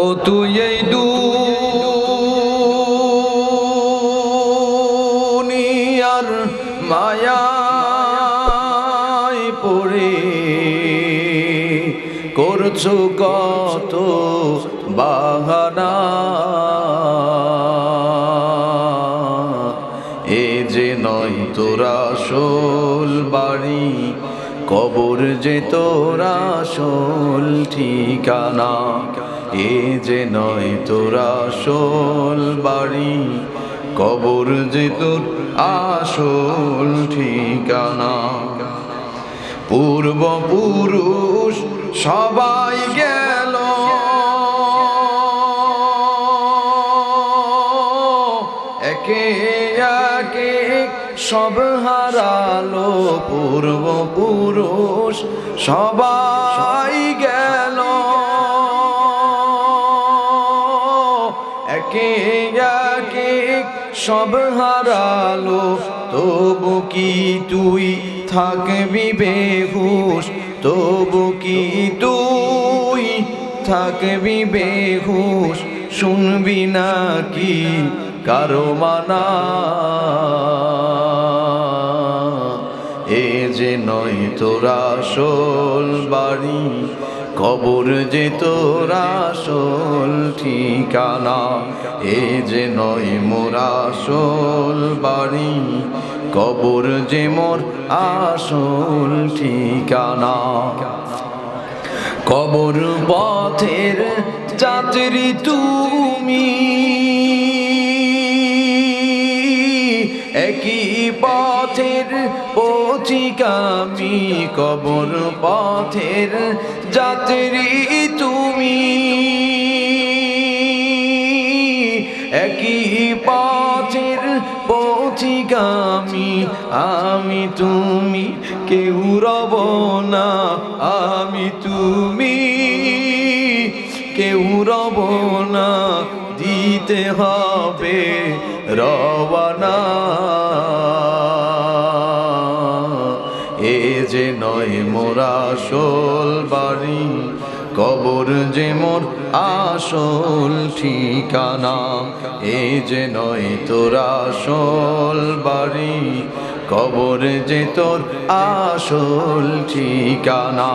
ও তুই এই দুনিয়ার মায়ায় পড়ে করছ কত বাহানা। এ যে নয় তোরা শোল বাড়ি, কবর যে তোরা শোল ঠিকানা। এ যে নয় তোরা শোল বাড়ি, কবর যে তোর আসল ঠিকানা। পূর্বপুরুষ সবাই গেল। একে একে সব হারালো। পূর্বপুরুষ সবাই গেল। একে একে সব হারালো, তবু কি তুই থাকবি বেহুশ? তবু কি তুই থাকবি বেহুশ? শুনবি না কি কারও মানা? যে নয় তোরা শোল বাড়ি, কবর যে তোরা শোল ঠিকানা, এ যে নয় মোরা শোল বাড়ি, কবর যে মোর আসল ঠিকানা। কবর পথের যাত্রী তুমি একই পথের পথিকামি কবর পথের যাত্রী তুমি। একই পথের পথিকামি আমি তুমি, কেউ রব না, আমি তুমি, কেউ রব না দিতে হবে রবানা এ যে নয় মোরা শোল বাড়ি, কবর যে মোর আসল ঠিকানা। এ যে নয় তোরা শোল বাড়ি, কবর যে তোর আসল ঠিকানা।